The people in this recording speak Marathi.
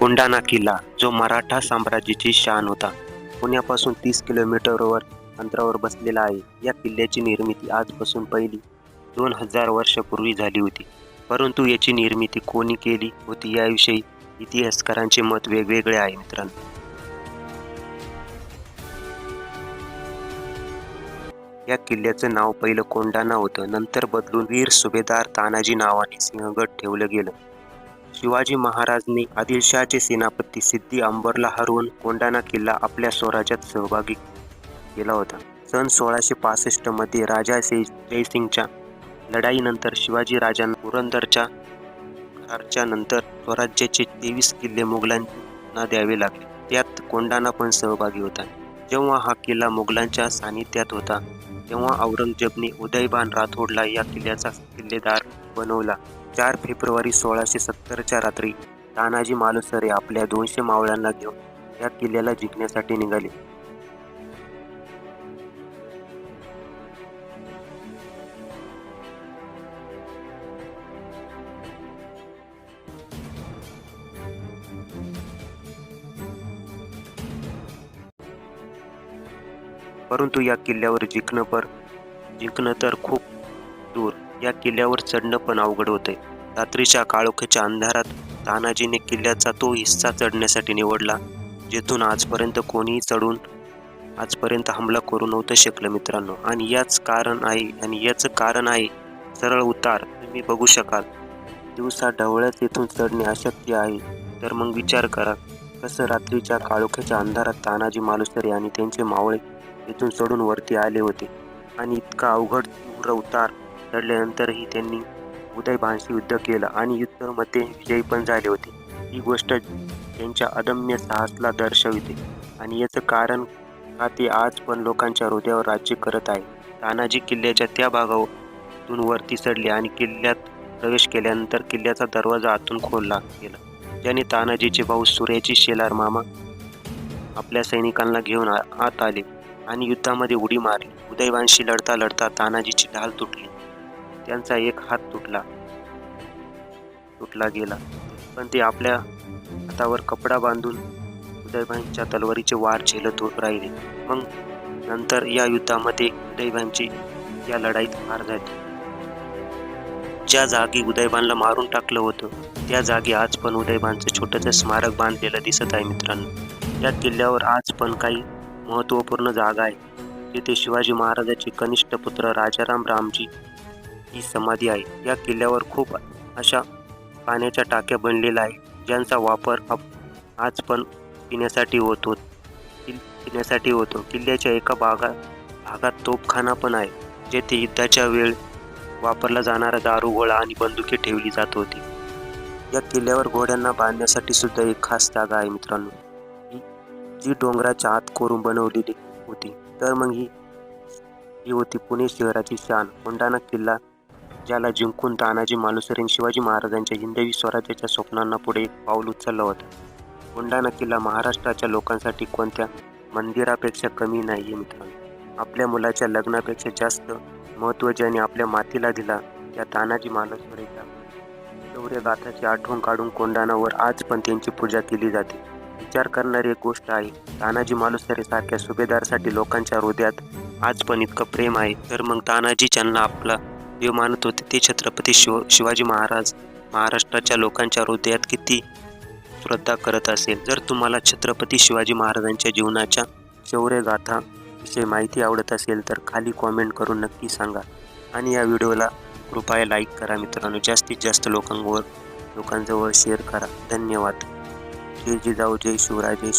कोंढाणा किल्ला जो मराठा साम्राज्याची शान होता. पुण्यापासून तीस किलोमीटरवर अंतरावर बसलेला आहे. या किल्ल्याची निर्मिती आजपासून पहिली दोन हजार वर्षापूर्वी झाली होती. परंतु याची निर्मिती कोणी केली होती याविषयी इतिहासकारांचे मत वेगवेगळे आहे मित्रांनो. या किल्ल्याचं नाव पहिलं कोंडाणा होतं. नंतर बदलून वीर सुभेदार तानाजी नावाने सिंहगड ठेवलं गेलं. शिवाजी महाराजने आदिलशहाचे सेनापती सिद्धी अंबरला हरवून कोंडाना किल्ला आपल्या स्वराज्यात सहभागी केला होता. सन सोळाशे पासष्टमध्ये राजा से जयसिंगच्या लढाईनंतर शिवाजी राजांना पुरंदरच्या करारच्या नंतर स्वराज्याचे तेवीस किल्ले मुघलांना द्यावे लागले. त्यात कोंडाना पण सहभागी होता. जेव्हा हा किल्ला मुघलांच्या सानिध्यात होता तेव्हा औरंगजेबने उदयबान राठोडला या किल्ल्याचा किल्लेदार बनवला. चार फेब्रुवारी सोळाशे सत्तरच्या रात्री तानाजी मालुसरे आपल्या दोनशे मावळ्यांना घेऊन या किल्ल्याला जिंकण्यासाठी निघाले. परंतु या किल्ल्यावर जिंकणं पर जिंकणं तर खूप दूर. या किल्ल्यावर चढणं पण अवघड होते रात्रीच्या काळोख्याच्या अंधारात तानाजीने किल्ल्याचा तो हिस्सा चढण्यासाठी निवडला जेथून आजपर्यंत कोणीही चढून आजपर्यंत हमला करू नव्हतं शकलं मित्रांनो. आणि याच कारण आहे आणि याचं कारण आहे सरळ उतार तुम्ही बघू शकाल. दिवसा ढवळ्यात येथून चढणे अशक्य आहे. तर मग विचार करा कसं रात्रीच्या काळोख्याच्या अंधारात तानाजी मालुसरे आणि त्यांचे मावळे इथून चढून वरती आले होते. आणि इतका अवघड तीव्र उतार चढल्यानंतरही त्यांनी उदयभानशी युद्ध केलं आणि युद्धामध्ये विजयी पण झाले होते. ही गोष्ट त्यांच्या अदम्य साहसला दर्शविते आणि याचं कारण का ते आज पण लोकांच्या हृदयावर राज्य करत आहे? तानाजी किल्ल्याच्या त्या भागातून वरती चढले आणि किल्ल्यात प्रवेश केल्यानंतर किल्ल्याचा दरवाजा आतून खोलला गेला ज्याने तानाजीचे भाऊ सूर्याची शेलार मामा आपल्या सैनिकांना घेऊन आ- आत आले आणि युद्धामध्ये उडी मारली. उदयवानशी लढता लढता तानाजीची ढाल तुटली. त्यांचा एक हात तुटला. तुटला गेला. पण ते आपल्या हातावर कपडा बांधून उदयभाईंच्या तलवारीचे वार झेलत राहिले. मग नंतर या युद्धामध्ये उदयभाईंची या लढाईत हार झाली. ज्या जागी उदयभानला मारून टाकलं होतं त्या जागी आज पण उदयभानचं छोटंसं स्मारक बांधलेलं दिसत आहे मित्रांनो. या किल्ल्यावर आज पण काही महत्त्वपूर्ण जागा आहे. जिथे शिवाजी महाराजाचे कनिष्ठ पुत्र राजाराम रामजी ही समाधी आहे. या किल्ल्यावर खूप अशा पाण्याच्या टाक्या बनलेल्या आहे ज्यांचा वापर आप- आज पण पिण्यासाठी होतो किल- पिण्यासाठी होतो किल्ल्याच्या एका भागा भागात तोपखाना पण आहे जेथे युद्धाच्या वेळ वापरला जाणारा दारुगोळा आणि बंदुके ठेवली जात होती. या किल्ल्यावर घोड्यांना बांधण्यासाठी सुद्धा एक खास जागा आहे मित्रांनो. जी डोंगराच्या आत कोरून बनवलेली होती. तर मग ही ही होती पुणे शहराची शान. कोंढाणा किल्ला ज्याला जिंकून तानाजी मालुसरेन शिवाजी महाराजांच्या हिंदवी स्वराज्याच्या स्वप्नांना पुढे एक पाऊल उचललं होतं. कोंडाणा किल्ला महाराष्ट्राच्या लोकांसाठी कोणत्या मंदिरापेक्षा कमी नाही आहे मित्रांनो. आपल्या मुलाच्या लग्नापेक्षा जास्त महत्त्व ज्याने आपल्या मातीला दिला त्या तानाजी मालुसरेच्या शौर्यगाथाची आठवण काढून कोंडाणावर आज पण त्यांची पूजा केली जाते. विचार करणारी एक गोष्ट आहे तानाजी मालुसरे सारख्या सुभेदारसाठी लोकांच्या हृदयात आज पण इतकं प्रेम आहे तर मग तानाजी ज्यांना आपला देव मानत होते. ते छत्रपती शिव शिवाजी महाराज महाराष्ट्राच्या लोकांच्या हृदयात किती श्रद्धा करत असेल. जर तुम्हाला छत्रपती शिवाजी महाराजांच्या जीवनाच्या शौर्यगाथा विषयी माहिती आवडत असेल तर खाली कॉमेंट करून नक्की सांगा. आणि या व्हिडिओला कृपया लाईक करा मित्रांनो. जास्तीत जास्त लोकांवर लोकांजवळ शेअर करा. धन्यवाद. जय जिजाऊ जय शिवराय जय